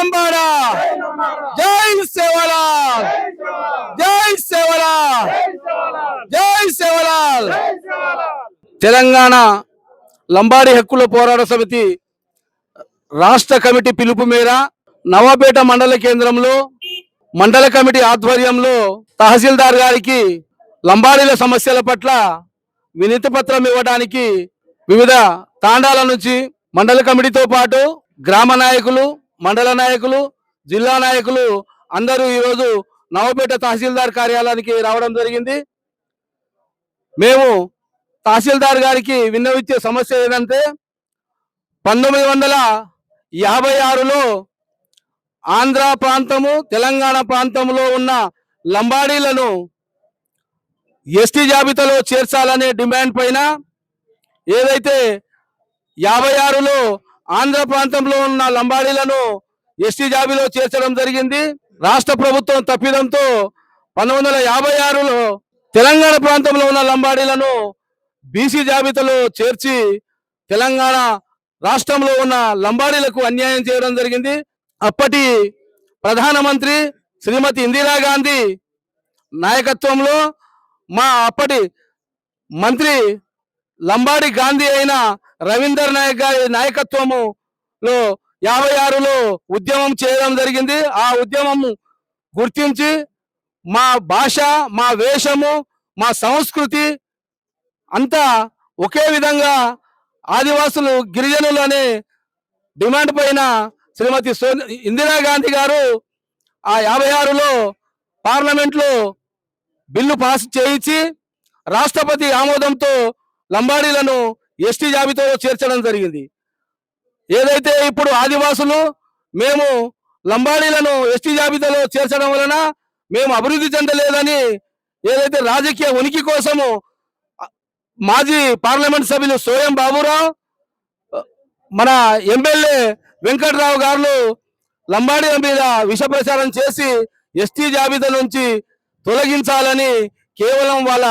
లంబాడ జై సేవలాల్ జై సేవలాల్ జై సేవలాల్ తెలంగాణ లంబాడి హక్కుల పోరాట సమితి రాష్ట్ర కమిటీ పిలుపు మేర నవాపేట మండల కేంద్రంలో మండల కమిటీ ఆధ్వర్యంలో తహసీల్దార్ గారికి లంబాడీల సమస్యల పట్ల వినతి పత్రం ఇవ్వడానికి వివిధ తాండాల నుంచి మండల కమిటీతో పాటు గ్రామ నాయకులు మండల నాయకులు జిల్లా నాయకులు అందరూ ఈరోజు నవపేట తహసీల్దార్ కార్యాలయానికి రావడం జరిగింది. మేము తహసీల్దార్ గారికి విన్నవిచ్చే సమస్య ఏంటంటే పంతొమ్మిది వందల యాభై ఆరులో ఆంధ్ర ప్రాంతము తెలంగాణ ప్రాంతంలో ఉన్న లంబాడీలను ఎస్టీ జాబితాలో చేర్చాలనే డిమాండ్ పైన ఏదైతే యాభై ఆరులో ఆంధ్ర ప్రాంతంలో ఉన్న లంబాడీలను ఎస్టీ జాబిలో చేర్చడం జరిగింది. రాష్ట్ర ప్రభుత్వం తప్పిదంతో పంతొమ్మిది వందల యాభై ఆరులో తెలంగాణ ప్రాంతంలో ఉన్న లంబాడీలను బీసీ జాబితాలో చేర్చి తెలంగాణ రాష్ట్రంలో ఉన్న లంబాడీలకు అన్యాయం చేయడం జరిగింది. అప్పటి ప్రధానమంత్రి శ్రీమతి ఇందిరాగాంధీ నాయకత్వంలో మా అప్పటి మంత్రి లంబాడి గాంధీ అయిన రవీందర్ నాయక్ గారి నాయకత్వములో యాభై ఆరులో ఉద్యమం చేయడం జరిగింది. ఆ ఉద్యమం గుర్తించి మా భాష మా వేషము మా సంస్కృతి అంతా ఒకే విధంగా ఆదివాసులు గిరిజనులు అనే డిమాండ్ పైన శ్రీమతి సో ఇందిరాగాంధీ గారు ఆ యాభై ఆరులో పార్లమెంట్లో బిల్లు పాస్ చేయించి రాష్ట్రపతి ఆమోదంతో లంబాడీలను ఎస్టీ జాబితాలో చేర్చడం జరిగింది. ఏదైతే ఇప్పుడు ఆదివాసులు మేము లంబాడీలను ఎస్టీ జాబితాలో చేర్చడం వలన మేము అభివృద్ధి చెందలేదని ఏదైతే రాజకీయ ఉనికి కోసము మాజీ పార్లమెంట్ సభ్యులు సోయం బాబురావు మన ఎమ్మెల్యే వెంకట్రావు గారు లంబాడీల మీద విష ప్రచారం చేసి ఎస్టీ జాబితా నుంచి తొలగించాలని కేవలం వాళ్ళ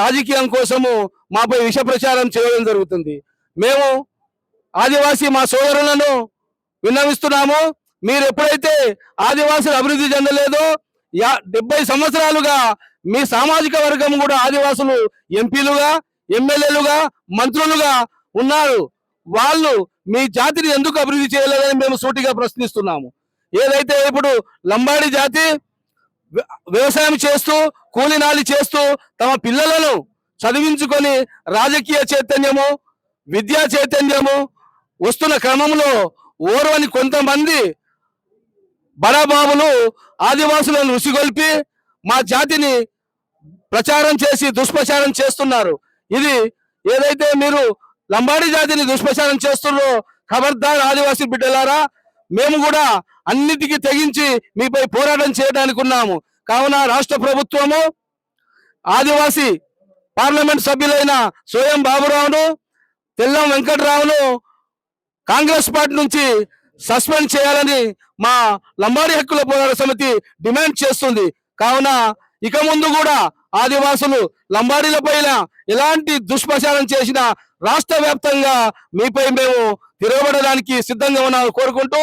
రాజకీయం కోసము మాపై విష ప్రచారం చేయడం జరుగుతుంది. మేము ఆదివాసీ మా సోదరులను విన్నవిస్తున్నాము. మీరు ఎప్పుడైతే ఆదివాసులు అభివృద్ధి చెందలేదో యా డెబ్బై సంవత్సరాలుగా మీ సామాజిక వర్గం కూడా ఆదివాసులు ఎంపీలుగా ఎమ్మెల్యేలుగా మంత్రులుగా ఉన్నారు. వాళ్ళు మీ జాతిని ఎందుకు అభివృద్ధి చేయలేదని మేము సూటిగా ప్రశ్నిస్తున్నాము. ఏదైతే ఇప్పుడు లంబాడి జాతి వ్యవసాయం చేస్తూ కూలినాలి చేస్తూ తమ పిల్లలను చదివించుకొని రాజకీయ చైతన్యము విద్యా చైతన్యము వస్తున్న క్రమంలో ఓర్వని కొంతమంది బడాబాబులు ఆదివాసులను రుసిగొల్పి మా జాతిని ప్రచారం చేసి దుష్ప్రచారం చేస్తున్నారు. ఇది ఏదైతే మీరు లంబాడి జాతిని దుష్ప్రచారం చేస్తున్నారో ఖబర్దార్ ఆదివాసీ బిడ్డలారా మేము కూడా అన్నిటికీ తెగించి మీపై పోరాటం చేయడానికి ఉన్నాము. కావున రాష్ట్ర ప్రభుత్వము ఆదివాసీ పార్లమెంట్ సభ్యులైన సోయం బాబురావును తెల్లం వెంకటరావును కాంగ్రెస్ పార్టీ నుంచి సస్పెండ్ చేయాలని మా లంబాడి హక్కుల పోరాట సమితి డిమాండ్ చేస్తుంది. కావున ఇక ముందు కూడా ఆదివాసులు లంబాడీల పైన ఎలాంటి దుష్ప్రచారం చేసినా రాష్ట్ర వ్యాప్తంగా మీపై మేము తిరగబడడానికి సిద్ధంగా ఉన్నామని కోరుకుంటూ